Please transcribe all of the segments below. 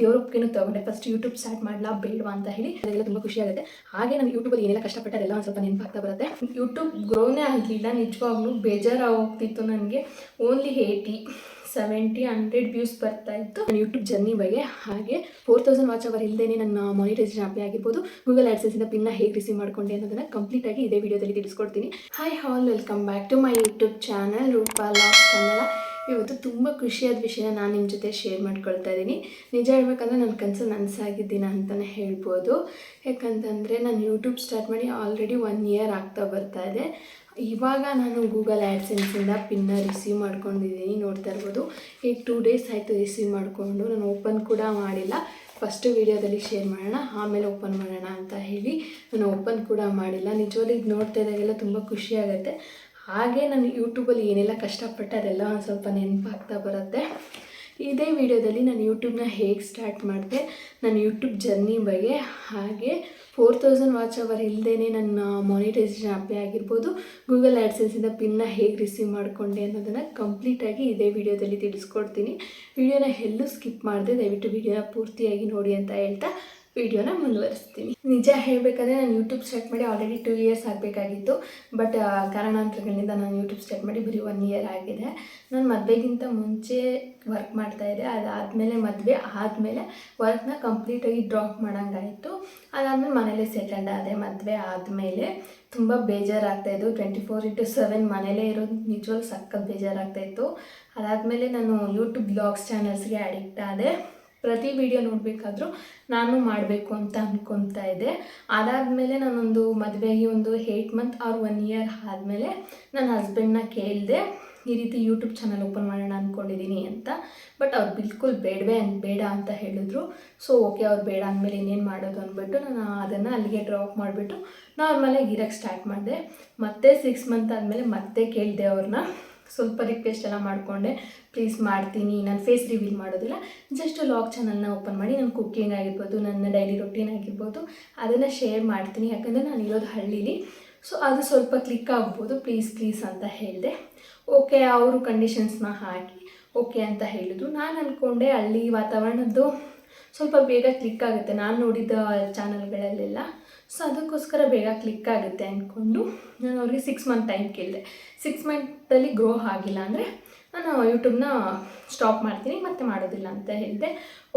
ದೇವ್ರ ಒಪ್ಪಿಗೆನೂ ತಗೊಂಡೆ first YouTube start ಮಾಡ್ಲಾ ಬೇಡವಾ ಅಂತ ಹೇಳಿ ಅದೆಲ್ಲ ತುಂಬ ಖುಷಿ ಆಗುತ್ತೆ. ಹಾಗೆ ನಾನು ಯೂಟ್ಯೂಬಲ್ಲಿ ಏನೆಲ್ಲ ಕಷ್ಟಪಟ್ಟೆ ಅದೆಲ್ಲ ಒಂದು ಸ್ವಲ್ಪ ನೆನಪಾಗ್ತಾ ಬರುತ್ತೆ. ಯೂಟ್ಯೂಬ್ ಗ್ರೋನೇ ಆಗಲಿಲ್ಲ ನಿಜವಾಗ್ಲೂ ಬೇಜಾರಾಗೋಗ್ತಿತ್ತು ನನಗೆ. Only eighty seventy hundred views ಬರ್ತಾ ಇತ್ತು. ನನ್ನ ಯೂಟ್ಯೂಬ್ ಜರ್ನಿ ಬಗ್ಗೆ ಹಾಗೆ ಫೋರ್ ತೌಸಂಡ್ ವಾಚ್ ಅವರ್ ಇಲ್ಲದೇ ನನ್ನ ಮಾನಿಟೈಸೇಷನ್ ಆಪ್ ಆಗಿರ್ಬೋದು. ಗೂಗಲ್ ಆ್ಯಡ್ಸೆನ್ಸಿಂದ ಪಿನ್ನ ಹೇಗೆ ರಿಸೀವ್ ಮಾಡ್ಕೊಂಡೆ ಅನ್ನೋದನ್ನ ಕಂಪ್ಲೀಟ್ ಆಗಿ ಇದೇ ವಿಡಿಯೋದಲ್ಲಿ ತಿಳಿಸ್ಕೊಡ್ತೀನಿ. Hi all welcome back to my YouTube channel Rupala Kannada ಇವತ್ತು ತುಂಬ ಖುಷಿಯಾದ ವಿಷಯನ ನಾನು ನಿಮ್ಮ ಜೊತೆ ಶೇರ್ ಮಾಡ್ಕೊಳ್ತಾ ಇದ್ದೀನಿ ನಿಜ ಹೇಳ್ಬೇಕಂದ್ರೆ ನನ್ನ ಕನಸು ನನಸಾಗಿದ್ದೀನ ಅಂತಲೇ ಹೇಳ್ಬೋದು. ಯಾಕಂತಂದರೆ ನಾನು ಯೂಟ್ಯೂಬ್ ಸ್ಟಾರ್ಟ್ ಮಾಡಿ ಆಲ್ರೆಡಿ ಒನ್ ಇಯರ್ ಆಗ್ತಾ ಬರ್ತಾ ಇದೆ. ಇವಾಗ ನಾನು ಗೂಗಲ್ ಆ್ಯಡ್ಸೆನ್ಸಿಂದ ಪಿನ್ನ ರಿಸೀವ್ ಮಾಡ್ಕೊಂಡಿದ್ದೀನಿ, ನೋಡ್ತಾ ಇರ್ಬೋದು. ಈಗ ಟೂ ಡೇಸ್ ಆಯಿತು ರಿಸೀವ್ ಮಾಡಿಕೊಂಡು, ನಾನು ಓಪನ್ ಕೂಡ ಮಾಡಿಲ್ಲ. ಫಸ್ಟು ವೀಡಿಯೋದಲ್ಲಿ ಶೇರ್ ಮಾಡೋಣ, ಆಮೇಲೆ ಓಪನ್ ಮಾಡೋಣ ಅಂತ ಹೇಳಿ ನಾನು ಓಪನ್ ಕೂಡ ಮಾಡಿಲ್ಲ. ನಿಜವಾಗ್ಲೂ ಇದು ನೋಡ್ತಾ ಇದ್ದಾಗೆಲ್ಲ ತುಂಬ ಖುಷಿ ಆಗುತ್ತೆ. ಹಾಗೆ ನಾನು ಯೂಟ್ಯೂಬಲ್ಲಿ ಏನೆಲ್ಲ ಕಷ್ಟಪಟ್ಟೆ ಅದೆಲ್ಲ ಒಂದು ಸ್ವಲ್ಪ ನೆನಪಾಗ್ತಾ ಬರುತ್ತೆ. ಇದೇ ವಿಡಿಯೋದಲ್ಲಿ ನಾನು ಯೂಟ್ಯೂಬ್ನ ಹೇಗೆ ಸ್ಟಾರ್ಟ್ ಮಾಡಿದೆ ನನ್ನ ಯೂಟ್ಯೂಬ್ ಜರ್ನಿ ಬಗ್ಗೆ, ಹಾಗೆ ಫೋರ್ ತೌಸಂಡ್ ವಾಚ್ ಅವರ್ ಇಲ್ಲದೇ ನನ್ನ ಮಾನಿಟೈಸೇಷನ್ ಅಪ್ಲೈ ಆಗಿರ್ಬೋದು ಗೂಗಲ್ ಆ್ಯಡ್ಸೆನ್ಸಿಂದ ಪಿನ್ನ ಹೇಗೆ ರಿಸೀವ್ ಮಾಡಿಕೊಂಡೆ ಅನ್ನೋದನ್ನು ಕಂಪ್ಲೀಟಾಗಿ ಇದೇ ವಿಡಿಯೋದಲ್ಲಿ ತಿಳಿಸ್ಕೊಡ್ತೀನಿ. ವಿಡಿಯೋನ ಎಲ್ಲೂ ಸ್ಕಿಪ್ ಮಾಡಿದೆ, ದಯವಿಟ್ಟು ವಿಡಿಯೋನ ಪೂರ್ತಿಯಾಗಿ ನೋಡಿ ಅಂತ ಹೇಳ್ತಾ ವಿಡಿಯೋನ ಮುಂದುವರಿಸ್ತೀನಿ. ನಿಜ ಹೇಳಬೇಕಾದ್ರೆ ನಾನು ಯೂಟ್ಯೂಬ್ ಸ್ಟಾರ್ಟ್ ಮಾಡಿ ಆಲ್ರೆಡಿ ಟೂ ಇಯರ್ಸ್ ಆಗಬೇಕಾಗಿತ್ತು. ಬಟ್ ಕಾರಣಾಂತರಗಳಿಂದ ನಾನು ಯೂಟ್ಯೂಬ್ ಸ್ಟಾರ್ಟ್ ಮಾಡಿ ಬರೀ ಒನ್ ಇಯರ್ ಆಗಿದೆ. ನಾನು ಮದುವೆಗಿಂತ ಮುಂಚೆ ವರ್ಕ್ ಮಾಡ್ತಾಯಿದ್ದೆ ಅದಾದಮೇಲೆ ಮದುವೆ ಆದಮೇಲೆ ವರ್ಕ್ನ ಕಂಪ್ಲೀಟಾಗಿ ಡ್ರಾಪ್ ಮಾಡೋಂಗಾಯಿತು. ಅದಾದಮೇಲೆ ಮನೇಲೇ ಸೆಟಲ್ಡ್ ಆದೆ. ಮದುವೆ ಆದಮೇಲೆ ತುಂಬ ಬೇಜಾರಾಗ್ತಾಯಿದ್ದು ಟ್ವೆಂಟಿ ಫೋರ್ ಇಂಟು ಸೆವೆನ್ ಮನೇಲೇ ಇರೋದು ನಿಜವಾಗ್ಲೂ ಸಖತ್ ಬೇಜಾರಾಗ್ತಾಯಿತ್ತು ಅದಾದಮೇಲೆ ನಾನು ಯೂಟ್ಯೂಬ್ ಬ್ಲಾಗ್ಸ್ ಚಾನಲ್ಸ್ಗೆ ಅಡಿಕ್ಟ್ ಆದೆ. ಪ್ರತಿ ವಿಡಿಯೋ ನೋಡಬೇಕಾದ್ರೂ ನಾನು ಮಾಡಬೇಕು ಅಂತ ಅಂದ್ಕೊತಾ ಇದ್ದೆ. ಅದಾದಮೇಲೆ ನಾನೊಂದು ಮದುವೆಗೆ ಒಂದು eight month or one year ಆದಮೇಲೆ ನನ್ನ ಹಸ್ಬೆಂಡ್ನ ಕೇಳಿದೆ, ಈ ರೀತಿ ಯೂಟ್ಯೂಬ್ ಚಾನಲ್ ಓಪನ್ ಮಾಡೋಣ ಅಂದ್ಕೊಂಡಿದ್ದೀನಿ ಅಂತ. ಬಟ್ ಅವ್ರು ಬಿಲ್ಕುಲ್ ಬೇಡವೇ ಅಂತ ಬೇಡ ಅಂತ ಹೇಳಿದ್ರು. ಸೊ ಓಕೆ ಅವ್ರು ಬೇಡ ಅಂದಮೇಲೆ ಇನ್ನೇನು ಮಾಡೋದು ಅಂದ್ಬಿಟ್ಟು ನಾನು ಅದನ್ನು ಅಲ್ಲಿಗೆ ಡ್ರಾಪ್ ಮಾಡಿಬಿಟ್ಟು ನಾರ್ಮಲಾಗಿ ಇರೋಕ್ಕೆ ಸ್ಟಾರ್ಟ್ ಮಾಡಿದೆ. ಮತ್ತೆ ಸಿಕ್ಸ್ ಮಂತ್ ಆದಮೇಲೆ ಮತ್ತೆ ಕೇಳಿದೆ ಅವ್ರನ್ನ. ಸ್ವಲ್ಪ ರಿಕ್ವೆಸ್ಟ್ ಎಲ್ಲ ಮಾಡಿಕೊಂಡೆ. ಪ್ಲೀಸ್ ಮಾಡ್ತೀನಿ. ನಾನು ಫೇಸ್ ರಿವೀಲ್ ಮಾಡೋದಿಲ್ಲ. ಜಸ್ಟ್ ಲಾಕ್ ಚಾನಲ್ನ ಓಪನ್ ಮಾಡಿ ನನ್ನ ಕುಕ್ಕಿಂಗ್ ಆಗಿರ್ಬೋದು, ನನ್ನ ಡೈಲಿ ರೊಟೀನ್ ಆಗಿರ್ಬೋದು, ಅದನ್ನು ಶೇರ್ ಮಾಡ್ತೀನಿ. ಯಾಕಂದರೆ ನಾನು ಇರೋದು ಹಳ್ಳೀಲಿ. ಸೊ ಅದು ಸ್ವಲ್ಪ ಕ್ಲಿಕ್ ಆಗ್ಬೋದು. ಪ್ಲೀಸ್ ಪ್ಲೀಸ್ ಅಂತ ಹೇಳಿದೆ. ಓಕೆ ಅವರು ಕಂಡೀಷನ್ಸ್ನ ಹಾಕಿ ಓಕೆ ಅಂತ ಹೇಳಿದ್ರು. ನಾನು ಅಂದ್ಕೊಂಡೆ ಹಳ್ಳಿ ವಾತಾವರಣದ್ದು ಸ್ವಲ್ಪ ಬೇಗ ಕ್ಲಿಕ್ ಆಗುತ್ತೆ. ನಾನು ನೋಡಿದ ಚಾನಲ್ಗಳಲ್ಲೆಲ್ಲ ಸೊ ಅದಕ್ಕೋಸ್ಕರ ಬೇಗ ಕ್ಲಿಕ್ ಆಗುತ್ತೆ ಅಂದ್ಕೊಂಡು ನಾನು ಅವ್ರಿಗೆ ಸಿಕ್ಸ್ ಮಂತ್ ಟೈಮ್ ಕೇಳಿದೆ. ಸಿಕ್ಸ್ ಮಂತಲ್ಲಿ ಗ್ರೋ ಆಗಿಲ್ಲ ಅಂದರೆ ನಾನು ಯೂಟ್ಯೂಬ್ನ ಸ್ಟಾಪ್ ಮಾಡ್ತೀನಿ, ಮತ್ತೆ ಮಾಡೋದಿಲ್ಲ ಅಂತ ಹೇಳಿದೆ.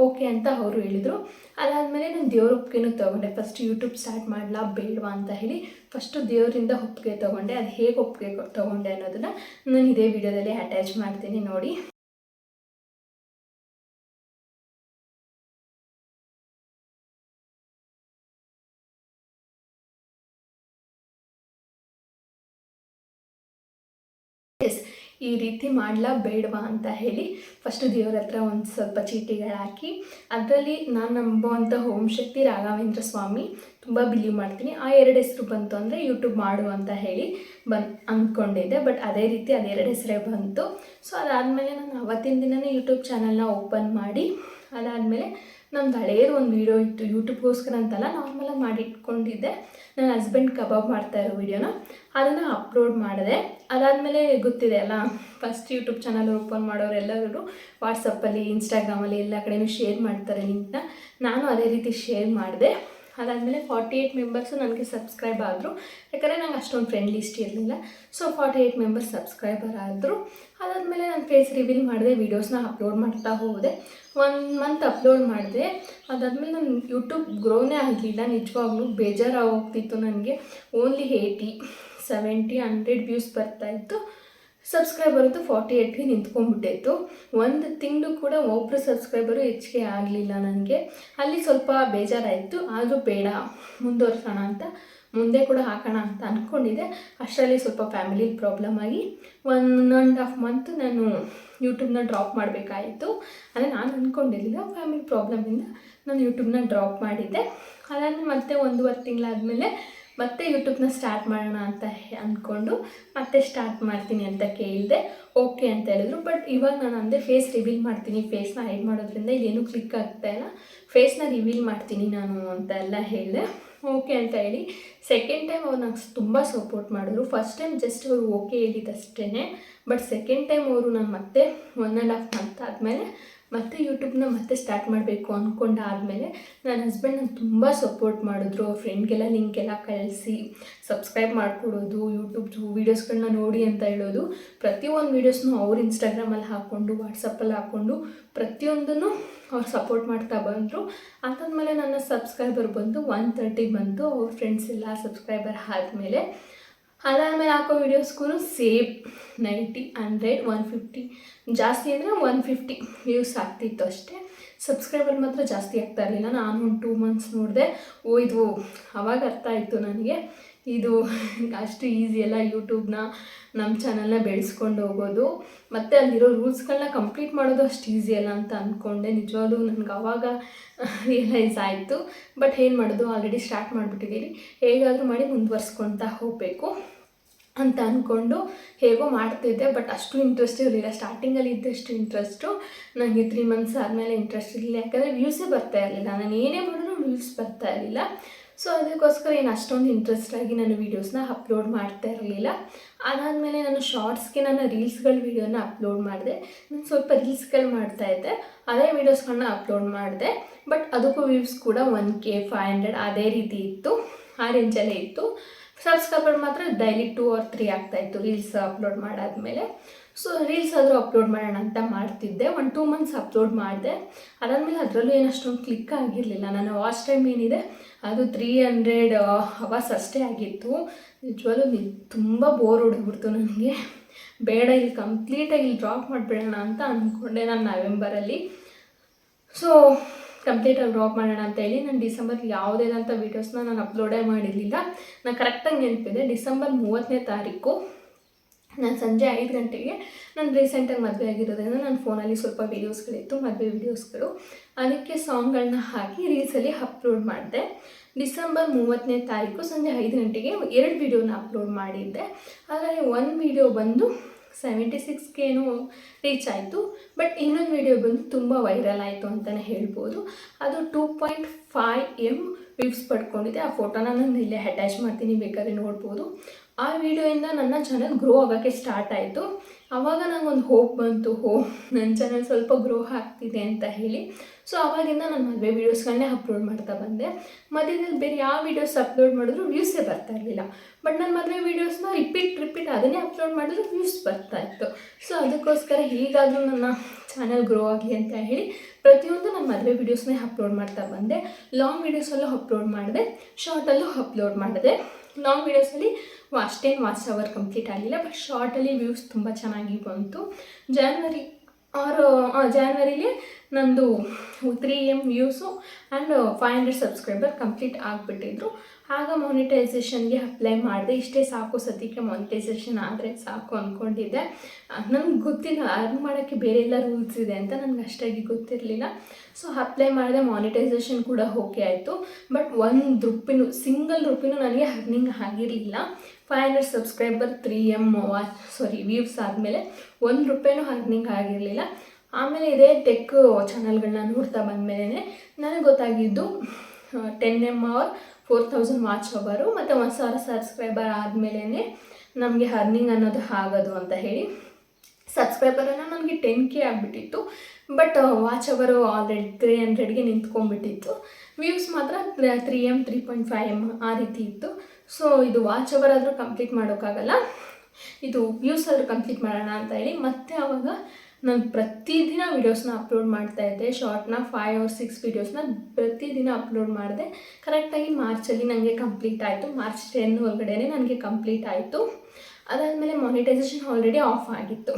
ಓಕೆ ಅಂತ ಅವರು ಹೇಳಿದರು. ಅದಾದಮೇಲೆ ನಾನು ದೇವ್ರ ಒಪ್ಪಿಗೆನೂ ತೊಗೊಂಡೆ. ಫಸ್ಟ್ ಯೂಟ್ಯೂಬ್ ಸ್ಟಾರ್ಟ್ ಮಾಡಲಾ ಬೇಡವಾ ಅಂತ ಹೇಳಿ ಫಸ್ಟು ದೇವರಿಂದ ಒಪ್ಪಿಗೆ ತೊಗೊಂಡೆ. ಅದು ಹೇಗೆ ಒಪ್ಪಿಗೆ ತೊಗೊಂಡೆ ಅನ್ನೋದನ್ನು ನಾನು ಇದೇ ವಿಡಿಯೋದಲ್ಲಿ ಅಟ್ಯಾಚ್ ಮಾಡ್ತೀನಿ ನೋಡಿ. ಎಸ್ ಈ ರೀತಿ ಮಾಡಲಾ ಬೇಡವಾ ಅಂತ ಹೇಳಿ ಫಸ್ಟು ದೇವ್ರ ಹತ್ರ ಒಂದು ಸ್ವಲ್ಪ ಚೀಟಿಗಳು ಹಾಕಿ, ಅದರಲ್ಲಿ ನಾನು ನಂಬುವಂಥ ಓಂ ಶಕ್ತಿ ರಾಘವೇಂದ್ರ ಸ್ವಾಮಿ ತುಂಬ ಬಿಲೀವ್ ಮಾಡ್ತೀನಿ. ಆ ಎರಡು ಹೆಸರು ಬಂತು ಅಂದರೆ ಯೂಟ್ಯೂಬ್ ಮಾಡು ಅಂತ ಹೇಳಿ ಬನ್ ಅಂದ್ಕೊಂಡಿದ್ದೆ ಬಟ್ ಅದೇ ರೀತಿ ಅದೆರಡು ಹೆಸರೇ ಬಂತು. ಸೊ ಅದಾದಮೇಲೆ ನಾನು ಅವತ್ತಿನ ದಿನವೇ ಯೂಟ್ಯೂಬ್ ಚಾನಲ್ನ ಓಪನ್ ಮಾಡಿ, ಅದಾದಮೇಲೆ ನಮ್ದು ಹಳೇದು ಒಂದು ವೀಡಿಯೋ ಇತ್ತು ಯೂಟ್ಯೂಬ್ಗೋಸ್ಕರ ಅಂತಲ್ಲ ನಾರ್ಮಲಾಗಿ ಮಾಡಿ ಇಟ್ಕೊಂಡಿದ್ದೆ ನನ್ನ ಹಸ್ಬೆಂಡ್ ಕಬಾಬ್ ಮಾಡ್ತಾ ಇರೋ ವೀಡಿಯೋನ ಅದನ್ನು ಅಪ್ಲೋಡ್ ಮಾಡಿದೆ. ಅದಾದಮೇಲೆ ಗೊತ್ತಿದೆ ಅಲ್ಲ ಫಸ್ಟ್ ಯೂಟ್ಯೂಬ್ ಚಾನಲ್ ಓಪನ್ ಮಾಡೋರೆಲ್ಲರೂ ವಾಟ್ಸಪ್ಪಲ್ಲಿ ಇನ್ಸ್ಟಾಗ್ರಾಮಲ್ಲಿ ಎಲ್ಲ ಕಡೆಯೂ ಶೇರ್ ಮಾಡ್ತಾರೆ ಲಿಂಕ್ನ ನಾನು ಅದೇ ರೀತಿ ಶೇರ್ ಮಾಡಿದೆ. ಅದಾದಮೇಲೆ ಫಾರ್ಟಿ ಏಯ್ಟ್ ಮೆಂಬರ್ಸು ನನಗೆ ಸಬ್ಸ್ಕ್ರೈಬ್ ಆದರು. ಯಾಕಂದರೆ ನಂಗೆ ಅಷ್ಟೊಂದು ಫ್ರೆಂಡ್ ಲಿಸ್ಟ್ ಇರಲಿಲ್ಲ. So forty eight members subscriber ಆದರು. ಅದಾದಮೇಲೆ ನಾನು ಫೇಸ್ ರಿವೀಲ್ ಮಾಡಿದೆ ವೀಡಿಯೋಸ್ನ ಅಪ್ಲೋಡ್ ಮಾಡ್ತಾ ಹೋದೆ. ಒನ್ ಮಂತ್ ಅಪ್ಲೋಡ್ ಮಾಡಿದೆ. ಅದಾದಮೇಲೆ ನಾನು ಯೂಟ್ಯೂಬ್ ಗ್ರೋನೇ ಆಗಲಿಲ್ಲ. ನಿಜವಾಗ್ಲೂ ಬೇಜಾರಾಗೋಗ್ತಿತ್ತು ನನಗೆ. Only eighty seventy hundred views ಬರ್ತಾಯಿತ್ತು ಸಬ್ಸ್ಕ್ರೈಬರ್ದು ಫಾರ್ಟಿ ಏಟ್ಗೆ ನಿಂತ್ಕೊಂಡ್ಬಿಟ್ಟಿತ್ತು ಒಂದು ತಿಂಗಳು ಕೂಡ ಒಬ್ಬರು ಸಬ್ಸ್ಕ್ರೈಬರು ಹೆಚ್ಚಿಗೆ ಆಗಲಿಲ್ಲ ನನಗೆ. ಅಲ್ಲಿ ಸ್ವಲ್ಪ ಬೇಜಾರಾಯಿತು. ಆದರೂ ಬೇಡ, ಮುಂದುವರ್ಸೋಣ ಅಂತ ಮುಂದೆ ಕೂಡ ಹಾಕೋಣ ಅಂತ ಅಂದ್ಕೊಂಡಿದ್ದೆ ಅಷ್ಟರಲ್ಲಿ ಸ್ವಲ್ಪ ಫ್ಯಾಮಿಲಿ ಪ್ರಾಬ್ಲಮ್ ಆಗಿ ಒನ್ ಆ್ಯಂಡ್ ಹಾಫ್ ಮಂತ್ ನಾನು ಯೂಟ್ಯೂಬ್ನ ಡ್ರಾಪ್ ಮಾಡಬೇಕಾಯಿತು. ಅಂದರೆ ನಾನು ಅಂದ್ಕೊಂಡಿರಲಿಲ್ಲ ಫ್ಯಾಮಿಲಿ ಪ್ರಾಬ್ಲಮಿಂದ ನಾನು ಯೂಟ್ಯೂಬ್ನ ಡ್ರಾಪ್ ಮಾಡಿದ್ದೆ. ಅದಾದಮೇಲೆ ಮತ್ತೆ ಒಂದೂವರೆ ತಿಂಗಳಾದಮೇಲೆ ಮತ್ತೆ ಯೂಟ್ಯೂಬ್ನ ಸ್ಟಾರ್ಟ್ ಮಾಡೋಣ ಅಂತ ಅಂದ್ಕೊಂಡು ಮತ್ತೆ ಸ್ಟಾರ್ಟ್ ಮಾಡ್ತೀನಿ ಅಂತ ಕೇಳಿದೆ. ಓಕೆ ಅಂತ ಹೇಳಿದ್ರು. ಬಟ್ ಇವಾಗ ನಾನು ಅಂದರೆ ಫೇಸ್ ರಿವೀಲ್ ಮಾಡ್ತೀನಿ. ಫೇಸ್ನ ಹೈಡ್ ಮಾಡೋದ್ರಿಂದ ಏನೂ ಕ್ಲಿಕ್ ಆಗ್ತಾ ಇಲ್ಲ. ಫೇಸ್ನ ರಿವೀಲ್ ಮಾಡ್ತೀನಿ ನಾನು ಅಂತ ಎಲ್ಲ ಹೇಳಿದೆ. ಓಕೆ ಅಂತ ಹೇಳಿ. ಸೆಕೆಂಡ್ ಟೈಮ್ ಅವ್ರು ನಂಗೆ ತುಂಬ ಸಪೋರ್ಟ್ ಮಾಡಿದ್ರು. ಫಸ್ಟ್ ಟೈಮ್ ಜಸ್ಟ್ ಅವರು ಓಕೆ ಹೇಳಿದ್ದಷ್ಟೇ ಬಟ್ ಸೆಕೆಂಡ್ ಟೈಮ್ ಅವರು ನಾನು ಮತ್ತೆ ಒನ್ ಆ್ಯಂಡ್ ಹಾಫ್ ಮಂತ್ ಆದಮೇಲೆ ಮತ್ತೆ ಯೂಟ್ಯೂಬ್ನ ಮತ್ತೆ ಸ್ಟಾರ್ಟ್ ಮಾಡಬೇಕು ಅಂದ್ಕೊಂಡಾದಮೇಲೆ ನನ್ನ ಹಸ್ಬೆಂಡ್ ನಂಗೆ ತುಂಬ ಸಪೋರ್ಟ್ ಮಾಡಿದ್ರು. ಫ್ರೆಂಡ್ಗೆಲ್ಲ ಲಿಂಕ್ ಎಲ್ಲ ಕಳಿಸಿ, ಸಬ್ಸ್ಕ್ರೈಬ್ ಮಾಡಿಕೊಡೋದು ಯೂಟ್ಯೂಬ್ದು ವೀಡಿಯೋಸ್ಗಳನ್ನ ನೋಡಿ ಅಂತ ಹೇಳೋದು. ಪ್ರತಿಯೊಂದು ವೀಡಿಯೋಸ್ನು ಅವ್ರು ಇನ್ಸ್ಟಾಗ್ರಾಮಲ್ಲಿ ಹಾಕ್ಕೊಂಡು, ವಾಟ್ಸಪ್ಪಲ್ಲಿ ಹಾಕ್ಕೊಂಡು ಪ್ರತಿಯೊಂದನ್ನು ಅವ್ರು ಸಪೋರ್ಟ್ ಮಾಡ್ತಾ ಬಂದರು. ಅದಾದಮೇಲೆ ನನ್ನ ಸಬ್ಸ್ಕ್ರೈಬರ್ ಬಂದು ಒನ್ ತರ್ಟಿ ಬಂತು ಅವ್ರ ಫ್ರೆಂಡ್ಸ್ ಎಲ್ಲ ಸಬ್ಸ್ಕ್ರೈಬರ್ ಆದಮೇಲೆ ಅದಾದಮೇಲೆ ಹಾಕೋ ವೀಡಿಯೋಸ್ಗೂ same ninety hundred one fifty ಜಾಸ್ತಿ ಅಂದರೆ ಒನ್ ಫಿಫ್ಟಿ ವ್ಯೂಸ್ ಆಗ್ತಿತ್ತು ಅಷ್ಟೇ. ಸಬ್ಸ್ಕ್ರೈಬರ್ ಮಾತ್ರ ಜಾಸ್ತಿ ಆಗ್ತಾ ಇರಲಿಲ್ಲ. ನಾನು ಒಂದು ಟೂ ಮಂತ್ಸ್ ನೋಡಿದೆ, ಓ ಇದು ಅವಾಗ ಅರ್ಥ ಆಯಿತು ನನಗೆ. ಇದು ಅಷ್ಟು ಈಸಿ ಅಲ್ಲ ಯೂಟ್ಯೂಬ್ನ ನಮ್ಮ ಚಾನಲ್ನ ಬೆಳೆಸ್ಕೊಂಡು ಹೋಗೋದು. ಮತ್ತು ಅಲ್ಲಿರೋ ರೂಲ್ಸ್ಗಳನ್ನ ಕಂಪ್ಲೀಟ್ ಮಾಡೋದು ಅಷ್ಟು ಈಸಿ ಅಲ್ಲ ಅಂತ ಅಂದ್ಕೊಂಡೆ ನಿಜವಾಗ್ಲೂ ನನಗೆ ಅವಾಗ ರಿಯಲೈಸ್ ಆಯಿತು. ಬಟ್ ಏನು ಮಾಡೋದು? ಆಲ್ರೆಡಿ ಸ್ಟಾರ್ಟ್ ಮಾಡಿಬಿಟ್ಟಿದ್ದೀರಿ ಹೇಗಾದರೂ ಮಾಡಿ ಮುಂದುವರ್ಸ್ಕೊತಾ ಹೋಗಬೇಕು ಅಂತ ಅಂದ್ಕೊಂಡು ಹೇಗೋ ಮಾಡ್ತಿದ್ದೆ. ಬಟ್ ಅಷ್ಟು ಇಂಟ್ರೆಸ್ಟ್ ಇರಲಿಲ್ಲ. ಸ್ಟಾರ್ಟಿಂಗಲ್ಲಿ ಇದ್ದಷ್ಟು ಇಂಟ್ರೆಸ್ಟು ನನಗೆ ತ್ರೀ ಮಂತ್ಸ್ ಆದಮೇಲೆ ಇಂಟ್ರೆಸ್ಟ್ ಇರಲಿಲ್ಲ. ಯಾಕಂದರೆ ವ್ಯೂಸೇ ಬರ್ತಾ ಇರಲಿಲ್ಲ. ನಾನು ಏನೇ ಮಾಡಿದ್ರು ವ್ಯೂಸ್ ಬರ್ತಾ ಇರಲಿಲ್ಲ. ಸೊ ಅದಕ್ಕೋಸ್ಕರ ಏನು ಅಷ್ಟೊಂದು ಇಂಟ್ರೆಸ್ಟ್ ಆಗಿ ನಾನು ವೀಡಿಯೋಸ್ನ ಅಪ್ಲೋಡ್ ಮಾಡ್ತಾ ಇರಲಿಲ್ಲ. ಅದಾದಮೇಲೆ ನಾನು ಶಾರ್ಟ್ಸ್ಗೆ ನಾನು ರೀಲ್ಸ್ಗಳ ವೀಡಿಯೋನ ಅಪ್ಲೋಡ್ ಮಾಡಿದೆ. ನಾನು ಸ್ವಲ್ಪ ರೀಲ್ಸ್ಗಳು ಮಾಡ್ತಾ ಇದ್ದೆ. ಅದೇ ವೀಡಿಯೋಸ್ಗಳನ್ನ ಅಪ್ಲೋಡ್ ಮಾಡಿದೆ. ಬಟ್ ಅದಕ್ಕೂ ವ್ಯೂಸ್ ಕೂಡ ಒನ್ ಕೆ ಫೈವ್ ಹಂಡ್ರೆಡ್ ಅದೇ ರೀತಿ ಇತ್ತು. ಆ ರೇಂಜಲ್ಲೇ ಇತ್ತು. ಸಬ್ಸ್ಕ್ರೈಬರ್ ಮಾತ್ರ ಡೈಲಿ ಟೂ ಆರ್ ತ್ರೀ ಆಗ್ತಾಯಿತ್ತು ರೀಲ್ಸ್ ಅಪ್ಲೋಡ್ ಮಾಡಾದಮೇಲೆ. ಸೊ ರೀಲ್ಸ್ ಆದರೂ ಅಪ್ಲೋಡ್ ಮಾಡೋಣ ಅಂತ ಮಾಡ್ತಿದ್ದೆ. ಒಂದು ಟೂ ಮಂತ್ಸ್ ಅಪ್ಲೋಡ್ ಮಾಡಿದೆ. ಅದಾದಮೇಲೆ ಅದರಲ್ಲೂ ಏನು ಅಷ್ಟೊಂದು ಕ್ಲಿಕ್ ಆಗಿರಲಿಲ್ಲ. ನನ್ನ ವಾಚ್ ಟೈಮ್ ಏನಿದೆ, ಅದು ತ್ರೀ ಹಂಡ್ರೆಡ್ ಅವರ್ಸ್ ಅಷ್ಟೇ ಆಗಿತ್ತು. ನಿಜವಾಗ್ಲೂ ತುಂಬ ಬೋರ್ ಹೊಡೆದ್ಬಿಡ್ತು ನನಗೆ. ಬೇಡ, ಇಲ್ಲಿ ಕಂಪ್ಲೀಟಾಗಿ ಇಲ್ಲಿ ಡ್ರಾಪ್ ಮಾಡಿಬಿಡೋಣ ಅಂತ ಅಂದ್ಕೊಂಡೆ ನಾನು ನವೆಂಬರಲ್ಲಿ ಸೊ ಕಂಪ್ಲೀಟಾಗಿ ಡ್ರಾಪ್ ಮಾಡೋಣ ಅಂತ ಹೇಳಿ ನಾನು ಡಿಸೆಂಬರ್ ಯಾವುದೇದಂಥ ವೀಡಿಯೋಸ್ನ ನಾನು ಅಪ್ಲೋಡೇ ಮಾಡಿರಲಿಲ್ಲ. ನಾನು ಕರೆಕ್ಟಾಗಿ ನೆನಪಿದೆ. ಡಿಸೆಂಬರ್ ಮೂವತ್ತನೇ ತಾರೀಕು. ನಾನು ಸಂಜೆ ಐದು ಗಂಟೆಗೆ ನಾನು ರೀಸೆಂಟಾಗಿ ಮದುವೆ ಆಗಿರೋದ್ರಿಂದ ನನ್ನ ಫೋನಲ್ಲಿ ಸ್ವಲ್ಪ ವೀಡಿಯೋಸ್ಗಳಿತ್ತು ಮದುವೆ ವೀಡಿಯೋಸ್ಗಳು ಅದಕ್ಕೆ ಸಾಂಗ್ಗಳನ್ನ ಹಾಕಿ ರೀಲ್ಸಲ್ಲಿ ಅಪ್ಲೋಡ್ ಮಾಡಿದೆ. ಡಿಸೆಂಬರ್ ಮೂವತ್ತನೇ ತಾರೀಕು ಸಂಜೆ ಐದು ಗಂಟೆಗೆ ಎರಡು ವೀಡಿಯೋನ ಅಪ್ಲೋಡ್ ಮಾಡಿದ್ದೆ. ಅದರಲ್ಲಿ ಒಂದು ವೀಡಿಯೋ ಬಂದು ಸೆವೆಂಟಿ ಸಿಕ್ಸ್ಗೇನು ರೀಚ್ ಆಯಿತು. ಬಟ್ ಇನ್ನೊಂದು ವಿಡಿಯೋ ಬಂದು ತುಂಬ ವೈರಲ್ ಆಯಿತು ಅಂತಲೇ ಹೇಳ್ಬೋದು. ಅದು two point five M views ಪಡ್ಕೊಂಡಿದೆ. ಆ ಫೋಟೋನ ನಾನು ಇಲ್ಲೇ ಅಟ್ಯಾಚ್ ಮಾಡ್ತೀನಿ, ಬೇಕಾದ್ರೆ ನೋಡ್ಬೋದು. ಆ ವಿಡಿಯೋಯಿಂದ ನನ್ನ ಚಾನಲ್ ಗ್ರೋ ಆಗೋಕ್ಕೆ ಸ್ಟಾರ್ಟ್ ಆಯಿತು. ಆವಾಗ ನಂಗೊಂದು ಹೋಪ್ ಬಂತು, ಹೋ ನನ್ನ ಚಾನಲ್ ಸ್ವಲ್ಪ ಗ್ರೋ ಆಗ್ತಿದೆ ಅಂತ ಹೇಳಿ. ಸೊ ಆವಾಗಿಂದ ನಾನು ಮದುವೆ ವೀಡಿಯೋಸ್ಗಳನ್ನೇ ಅಪ್ಲೋಡ್ ಮಾಡ್ತಾ ಬಂದೆ. ಮಧ್ಯದಲ್ಲಿ ಬೇರೆ ಯಾವ ವೀಡಿಯೋಸ್ ಅಪ್ಲೋಡ್ ಮಾಡಿದ್ರು ವ್ಯೂಸೇ ಬರ್ತಾ ಇರಲಿಲ್ಲ. ಬಟ್ ನನ್ನ ಮದುವೆ ವೀಡಿಯೋಸ್ನ ರಿಪೀಟ್ ರಿಪೀಟ್ ಅದನ್ನೇ ಅಪ್ಲೋಡ್ ಮಾಡಿದ್ರು ವ್ಯೂಸ್ ಬರ್ತಾ ಇತ್ತು. ಸೊ ಅದಕ್ಕೋಸ್ಕರ ಹೀಗಾದರೂ ನನ್ನ ಚಾನಲ್ ಗ್ರೋ ಆಗಲಿ ಅಂತ ಹೇಳಿ ಪ್ರತಿಯೊಂದು ನನ್ನ ಮದುವೆ ವೀಡಿಯೋಸ್ನೇ ಅಪ್ಲೋಡ್ ಮಾಡ್ತಾ ಬಂದೆ. ಲಾಂಗ್ ವೀಡಿಯೋಸಲ್ಲೂ ಅಪ್ಲೋಡ್ ಮಾಡಿದೆ ಶಾರ್ಟಲ್ಲೂ ಅಪ್ಲೋಡ್ ಮಾಡಿದೆ. ಲಾಂಗ್ ವೀಡಿಯೋಸಲ್ಲಿ ಅಷ್ಟೇನು ವಾಚ್ ಅವರ್ ಕಂಪ್ಲೀಟ್ ಆಗಲಿಲ್ಲ ಬಟ್ ಶಾರ್ಟಲ್ಲಿ ವ್ಯೂಸ್ ತುಂಬ ಚೆನ್ನಾಗಿ ಬಂತು. ಜಾನ್ವರಿ ಆರು ಜಾನ್ವರಿಲಿ ನಂದು three M views and five hundred subscriber complete ಆಗಿಬಿಟ್ಟಿದ್ರು. ಆಗ ಮಾನಿಟೈಸೇಷನ್ಗೆ ಅಪ್ಲೈ ಮಾಡಿದೆ. ಇಷ್ಟೇ ಸಾಕು ಸದ್ಯಕ್ಕೆ ಮಾನಿಟೈಸೇಷನ್ ಆದರೆ ಸಾಕು ಅಂದ್ಕೊಂಡಿದ್ದೆ ನನಗೆ ಗೊತ್ತಿಲ್ಲ ಅರ್ನ್ ಮಾಡೋಕ್ಕೆ ಬೇರೆ ಎಲ್ಲ ರೂಲ್ಸ್ ಇದೆ ಅಂತ ನನಗೆ ಅಷ್ಟಾಗಿ ಗೊತ್ತಿರಲಿಲ್ಲ. ಸೊ ಅಪ್ಲೈ ಮಾಡಿದೆ ಮಾನಿಟೈಸೇಷನ್ ಕೂಡ ಓಕೆ ಆಯಿತು. ಬಟ್ ಒಂದು ರುಪಿನೂ ಸಿಂಗಲ್ ರುಪಿನೂ ನನಗೆ ಅರ್ನಿಂಗ್ ಆಗಿರಲಿಲ್ಲ. Five hundred subscriber three M sorry views ಆದಮೇಲೆ ಒಂದು ರೂಪಾಯಿನೂ ಅರ್ನಿಂಗ್ ಆಗಿರಲಿಲ್ಲ. ಆಮೇಲೆ ಇದೇ ಟೆಕ್ ಚಾನಲ್ಗಳನ್ನ ನೋಡ್ತಾ ಬಂದಮೇಲೆ ನನಗೆ ಗೊತ್ತಾಗಿದ್ದು ten M hour four thousand watch hour, ಮತ್ತು ಒಂದು ಸಾವಿರ ಸಬ್ಸ್ಕ್ರೈಬರ್ ಆದಮೇಲೆ ನಮಗೆ ಅರ್ನಿಂಗ್ ಅನ್ನೋದು ಆಗೋದು ಅಂತ ಹೇಳಿ ಸಬ್ಸ್ಕ್ರೈಬರನ್ನು ನನಗೆ ಟೆನ್ ಕೆ ಆಗಿಬಿಟ್ಟಿತ್ತು. But watch hour already three ಹಂಡ್ರೆಡ್ಗೆ ನಿಂತ್ಕೊಂಡ್ಬಿಟ್ಟಿತ್ತು. ವ್ಯೂಸ್ ಮಾತ್ರ three M three point five M ಆ ರೀತಿ ಇತ್ತು. ಸೊ ಇದು ವಾಚ್ ಅವರ್ ಆದರೂ ಕಂಪ್ಲೀಟ್ ಮಾಡೋಕ್ಕಾಗಲ್ಲ. ಇದು ವ್ಯೂಸ್ ಆದರೂ ಕಂಪ್ಲೀಟ್ ಮಾಡೋಣ ಅಂತ ಹೇಳಿ ಮತ್ತೆ ಆವಾಗ ನಾನು ಪ್ರತಿದಿನ ವೀಡಿಯೋಸ್ನ ಅಪ್ಲೋಡ್ ಮಾಡ್ತಾ ಇದ್ದೆ. ಶಾರ್ಟ್ನ ಫೈವ್ ಆರ್ ಸಿಕ್ಸ್ ವೀಡಿಯೋಸ್ನ ಪ್ರತಿದಿನ ಅಪ್ಲೋಡ್ ಮಾಡಿದೆ. ಕರೆಕ್ಟಾಗಿ ಮಾರ್ಚಲ್ಲಿ ನನಗೆ ಕಂಪ್ಲೀಟ್ ಆಯಿತು. ಮಾರ್ಚ್ ಟೆನ್ ಒಳಗಡೆ ನನಗೆ ಕಂಪ್ಲೀಟ್ ಆಯಿತು. ಅದಾದಮೇಲೆ ಮಾನಿಟೈಸೇಷನ್ ಆಲ್ರೆಡಿ ಆಫ್ ಆಗಿತ್ತು.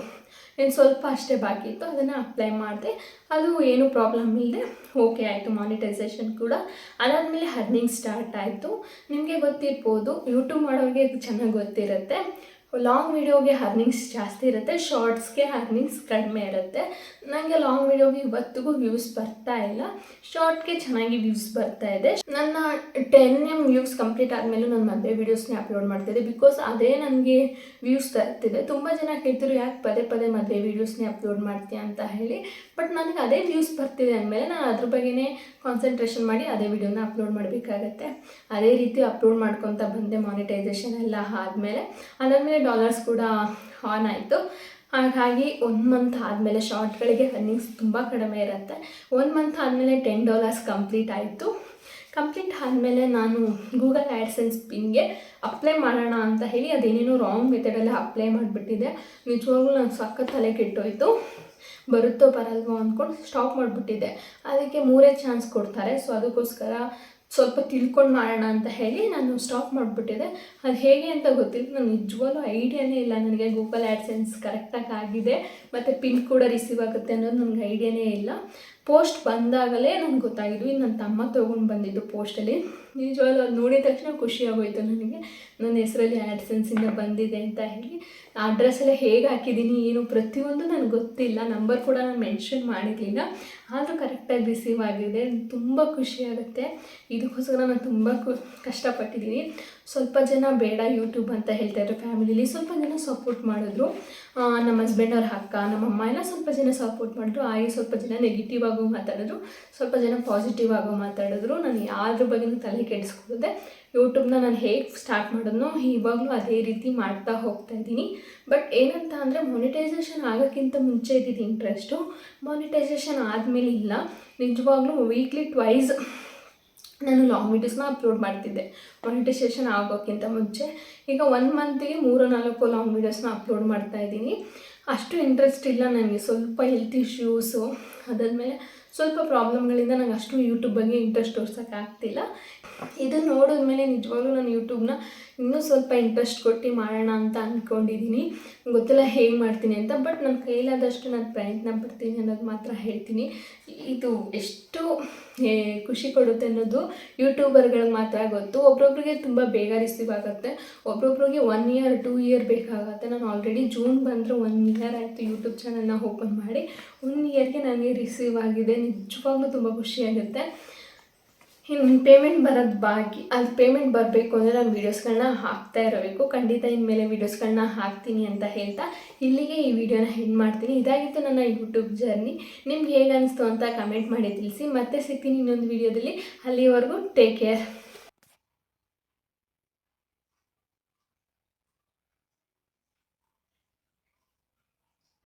ಇನ್ನು ಸ್ವಲ್ಪ ಅಷ್ಟೇ ಬಾಕಿ ಇತ್ತು. ಅದನ್ನು ಅಪ್ಲೈ ಮಾಡಿದೆ. ಅದು ಏನು ಪ್ರಾಬ್ಲಮ್ ಇಲ್ಲದೆ ಓಕೆ ಆಯಿತು ಮಾನಿಟೈಸೇಷನ್ ಕೂಡ. ಅದಾದಮೇಲೆ ಅರ್ನಿಂಗ್ ಸ್ಟಾರ್ಟ್ ಆಯಿತು. ನಿಮಗೆ ಗೊತ್ತಿರ್ಬೋದು ಯೂಟ್ಯೂಬ್ ಮಾಡೋರಿಗೆ ಚೆನ್ನಾಗಿ ಗೊತ್ತಿರುತ್ತೆ. ಲಾಂಗ್ ವೀಡಿಯೋಗೆ ಅರ್ನಿಂಗ್ಸ್ ಜಾಸ್ತಿ ಇರುತ್ತೆ ಶಾರ್ಟ್ಸ್ಗೆ ಅರ್ನಿಂಗ್ಸ್ ಕಡಿಮೆ ಇರುತ್ತೆ. ನನಗೆ ಲಾಂಗ್ ವೀಡಿಯೋಗೆ ಇವತ್ತಿಗೂ ವ್ಯೂಸ್ ಬರ್ತಾ ಇಲ್ಲ. ಶಾರ್ಟ್ಗೆ ಚೆನ್ನಾಗಿ ವ್ಯೂಸ್ ಬರ್ತಾ ಇದೆ. ನನ್ನ ಟೆನ್ ಎಂ ವ್ಯೂಸ್ ಕಂಪ್ಲೀಟ್ ಆದಮೇಲೆ ನಾನು ಮದುವೆ ವೀಡಿಯೋಸ್ನೇ ಅಪ್ಲೋಡ್ ಮಾಡ್ತಿದ್ದೆ ಬಿಕಾಸ್ ಅದೇ ನನಗೆ ವ್ಯೂಸ್ ತರ್ತಿದೆ. ತುಂಬ ಜನ ಕೇಳ್ತಿದ್ರು, ಯಾಕೆ ಪದೇ ಪದೇ ಮದುವೆ ವೀಡಿಯೋಸ್ನೇ ಅಪ್ಲೋಡ್ ಮಾಡ್ತೀಯ ಅಂತ ಹೇಳಿ. ಬಟ್ ನನಗೆ ಅದೇ ವ್ಯೂಸ್ ಬರ್ತಿದೆ ಅಂದಮೇಲೆ ನಾನು ಅದ್ರ ಬಗ್ಗೆನೇ ಕಾನ್ಸಂಟ್ರೇಷನ್ ಮಾಡಿ ಅದೇ ವಿಡಿಯೋನ ಅಪ್ಲೋಡ್ ಮಾಡಬೇಕಾಗತ್ತೆ. ಅದೇ ರೀತಿ ಅಪ್ಲೋಡ್ ಮಾಡ್ಕೊತ ಬಂದೆ ಮಾನಿಟೈಸೇಷನ್ ಎಲ್ಲ ಆದಮೇಲೆ. ಅದಾದಮೇಲೆ ಡಾಲರ್ಸ್ ಕೂಡ ಆನ್ ಆಯಿತು. ಹಾಗಾಗಿ ಒನ್ ಮಂತ್ ಆದಮೇಲೆ ಶಾರ್ಟ್ಗಳಿಗೆ ಅರ್ನಿಂಗ್ಸ್ ತುಂಬ ಕಡಿಮೆ ಇರುತ್ತೆ. ಒನ್ ಮಂತ್ ಆದಮೇಲೆ ಟೆನ್ ಡಾಲರ್ಸ್ ಕಂಪ್ಲೀಟ್ ಆಯಿತು. ಕಂಪ್ಲೀಟ್ ಆದಮೇಲೆ ನಾನು ಗೂಗಲ್ ಆ್ಯಡ್ಸೆನ್ಸ್ ಪಿನ್ಗೆ ಅಪ್ಲೈ ಮಾಡೋಣ ಅಂತ ಹೇಳಿ ಅದೇನೇನೋ ರಾಂಗ್ ಮೆಥಡಲ್ಲಿ ಅಪ್ಲೈ ಮಾಡಿಬಿಟ್ಟಿದೆ. ನಿಜವಾಗ್ಲೂ ನಾನು ಸಕ್ಕ ತಲೆ ಕೆಟ್ಟೋಯ್ತು. ಬರುತ್ತೋ ಬರಲ್ವೋ ಅಂದ್ಕೊಂಡು ಸ್ಟಾಪ್ ಮಾಡಿಬಿಟ್ಟಿದ್ದೆ ಅದಕ್ಕೆ ಮೂರೇ ಚಾನ್ಸ್ ಕೊಡ್ತಾರೆ. ಸೊ ಅದಕ್ಕೋಸ್ಕರ ಸ್ವಲ್ಪ ತಿಳ್ಕೊಂಡು ಮಾಡೋಣ ಅಂತ ಹೇಳಿ ನಾನು ಸ್ಟಾಪ್ ಮಾಡಿಬಿಟ್ಟಿದೆ. ಅದು ಹೇಗೆ ಅಂತ ಗೊತ್ತಿಲ್ಲ. ನಾನು ನಿಜವಾಗ್ಲೂ ಐಡಿಯಾನೇ ಇಲ್ಲ. ನನಗೆ ಗೂಗಲ್ ಆ್ಯಡ್ಸೆನ್ಸ್ ಕರೆಕ್ಟಾಗಿ ಆಗಿದೆ. ಮತ್ತು ಪಿನ್ ಕೂಡ ರಿಸೀವ್ ಆಗುತ್ತೆ ಅನ್ನೋದು ನನಗೆ ಐಡಿಯಾನೇ ಇಲ್ಲ. ಪೋಸ್ಟ್ ಬಂದಾಗಲೇ ನನಗೆ ಗೊತ್ತಾಗಿದ್ದು ಇದು ನನ್ನ ತಮ್ಮ ತೊಗೊಂಡು ಬಂದಿದ್ದು ಪೋಸ್ಟಲ್ಲಿ ನಿಜವಾಗ್ಲೂ ಅದು ನೋಡಿದ ತಕ್ಷಣ ಖುಷಿ ಆಗೋಯ್ತು ನನಗೆ. ನನ್ನ ಹೆಸರಲ್ಲಿ ಆ್ಯಡ್ಸೆನ್ಸಿಂದ ಬಂದಿದೆ ಅಂತ ಹೇಳಿ. ಅಡ್ರೆಸ್ ಅಡ್ರೆಸ್ಸೆಲ್ಲ ಹೇಗೆ ಹಾಕಿದ್ದೀನಿ, ಏನು ಪ್ರತಿಯೊಂದು ನನಗೆ ಗೊತ್ತಿಲ್ಲ. ನಂಬರ್ ಕೂಡ ನಾನು ಮೆನ್ಷನ್ ಮಾಡಿರಲಿಲ್ಲ. ಆದರೂ ಕರೆಕ್ಟಾಗಿ ರಿಸೀವ್ ಆಗಿದೆ. ತುಂಬ ಖುಷಿಯಾಗುತ್ತೆ ಇದಕ್ಕೋಸ್ಕರ ನಾನು ತುಂಬ ಕಷ್ಟಪಟ್ಟಿದ್ದೀನಿ. ಸ್ವಲ್ಪ ಜನ ಬೇಡ ಯೂಟ್ಯೂಬ್ ಅಂತ ಹೇಳ್ತಾಯಿದ್ರು ಫ್ಯಾಮಿಲಿಲಿ ಸ್ವಲ್ಪ ಜನ ಸಪೋರ್ಟ್ ಮಾಡಿದ್ರು. ನಮ್ಮ ಹಸ್ಬೆಂಡ್ ಅವ್ರ ಅಕ್ಕ, ನಮ್ಮ ಅಮ್ಮ ಎಲ್ಲ ಸ್ವಲ್ಪ ಜನ ಸಪೋರ್ಟ್ ಮಾಡಿದ್ರು. ಹಾಗೆ ಸ್ವಲ್ಪ ಜನ ನೆಗೆಟಿವ್ ಆಗೋ ಮಾತಾಡಿದ್ರು. ಸ್ವಲ್ಪ ಜನ ಪಾಸಿಟಿವ್ ಆಗೋ ಮಾತಾಡಿದ್ರು. ನಾನು ಯಾರ ಬಗ್ಗೆನೂ ತಲೆ ಕೆಡಿಸ್ಕೊಳ್ಳದೆ ಯೂಟ್ಯೂಬ್ನ ನಾನು ಹೇಗೆ ಸ್ಟಾರ್ಟ್ ಮಾಡೋದನ್ನೋ ಇವಾಗಲೂ ಅದೇ ರೀತಿ ಮಾಡ್ತಾ ಹೋಗ್ತಾ ಇದ್ದೀನಿ. ಬಟ್ ಏನಂತ ಅಂದರೆ ಮೊನಿಟೈಸೇಷನ್ ಆಗೋಕ್ಕಿಂತ ಮುಂಚೆ ಇದ್ದಿದ್ದು ಇಂಟ್ರೆಸ್ಟು ಮೊನಿಟೈಸೇಷನ್ ಆದಮೇಲೆ ಇಲ್ಲ. ನಿಜವಾಗ್ಲೂ ವೀಕ್ಲಿ ಟ್ವೈಸ್ ನಾನು ಲಾಂಗ್ ವೀಡಿಯೋಸ್ನ ಅಪ್ಲೋಡ್ ಮಾಡ್ತಿದ್ದೆ. ಮಾನಿಟೈಸೇಷನ್ ಆಗೋಕ್ಕಿಂತ ಮುಂಚೆ. ಈಗ ಒನ್ ಮಂತಿಗೆ ಮೂರು, ನಾಲ್ಕು ಲಾಂಗ್ ವೀಡಿಯೋಸ್ನ ಅಪ್ಲೋಡ್ ಮಾಡ್ತಾ ಇದ್ದೀನಿ. ಅಷ್ಟು ಇಂಟ್ರೆಸ್ಟ್ ಇಲ್ಲ ನನಗೆ. ಸ್ವಲ್ಪ ಹೆಲ್ತ್ ಇಶ್ಯೂಸು ಅದಾದಮೇಲೆ ಸ್ವಲ್ಪ ಪ್ರಾಬ್ಲಮ್ಗಳಿಂದ ನಂಗೆ ಅಷ್ಟು ಯೂಟ್ಯೂಬ್ ಬಗ್ಗೆ ಇಂಟ್ರೆಸ್ಟ್ ತೋರ್ಸೋಕ್ಕಾಗ್ತಿಲ್ಲ ಇದನ್ನು ನೋಡಿದ್ಮೇಲೆ ನಿಜವಾಗ್ಲೂ ನಾನು ಯೂಟ್ಯೂಬ್ನ ಇನ್ನೂ ಸ್ವಲ್ಪ ಇಂಟ್ರೆಸ್ಟ್ ಕೊಟ್ಟು ಮಾಡೋಣ ಅಂತ ಅಂದ್ಕೊಂಡಿದ್ದೀನಿ ಗೊತ್ತಿಲ್ಲ ಹೇಗೆ ಮಾಡ್ತೀನಿ ಅಂತ ಬಟ್ ನನ್ನ ಕೈಲಾದಷ್ಟು ನಾನು ಪ್ರಯತ್ನ ಪಡ್ತೀನಿ ಅನ್ನೋದು ಮಾತ್ರ ಹೇಳ್ತೀನಿ. ಇದು ಎಷ್ಟು ಖುಷಿ ಕೊಡುತ್ತೆ ಅನ್ನೋದು ಯೂಟ್ಯೂಬರ್ಗಳಿಗೆ ಮಾತ್ರ ಗೊತ್ತು. ಒಬ್ರೊಬ್ರಿಗೆ ತುಂಬ ಬೇಗ ರಿಸೀವ್ ಆಗುತ್ತೆ. ಒಬ್ರೊಬ್ರಿಗೆ ಒನ್ ಇಯರ್ ಟೂ ಇಯರ್ ಬೇಕಾಗುತ್ತೆ. ನಾನು ಆಲ್ರೆಡಿ ಜೂನ್ ಬಂದರೆ ಒನ್ ಇಯರ್ ಆಯಿತು ಯೂಟ್ಯೂಬ್ ಚಾನಲ್ನ ಓಪನ್ ಮಾಡಿ. ಒನ್ ಇಯರ್ಗೆ ನನಗೆ ರಿಸೀವ್ ಆಗಿದೆ. ನಿಜವಾಗ್ಲೂ ತುಂಬ ಖುಷಿಯಾಗುತ್ತೆ ಇನ್ನು ಪೇಮೆಂಟ್ ಬರೋದು ಬಾಕಿ ಅದು ಪೇಮೆಂಟ್ ಬರಬೇಕು ಅಂದರೆ ನಾನು ವೀಡಿಯೋಸ್ಗಳನ್ನ ಹಾಕ್ತಾ ಇರಬೇಕು. ಖಂಡಿತ ಇನ್ಮೇಲೆ ವೀಡಿಯೋಸ್ಗಳನ್ನ ಹಾಕ್ತೀನಿ ಅಂತ ಹೇಳ್ತಾ ಇಲ್ಲಿಗೆ ಈ ವಿಡಿಯೋನ ಹೆಂಡ್ ಮಾಡ್ತೀನಿ. ಇದಾಗಿತ್ತು ನನ್ನ ಯೂಟ್ಯೂಬ್ ಜರ್ನಿ ನಿಮ್ಗೆ ಹೇಗೆ ಅನಿಸ್ತು ಅಂತ ಕಮೆಂಟ್ ಮಾಡಿ ತಿಳಿಸಿ. ಮತ್ತೆ ಸಿಗ್ತೀನಿ ಇನ್ನೊಂದು ವಿಡಿಯೋದಲ್ಲಿ ಅಲ್ಲಿವರೆಗೂ ಟೇಕ್ ಕೇರ್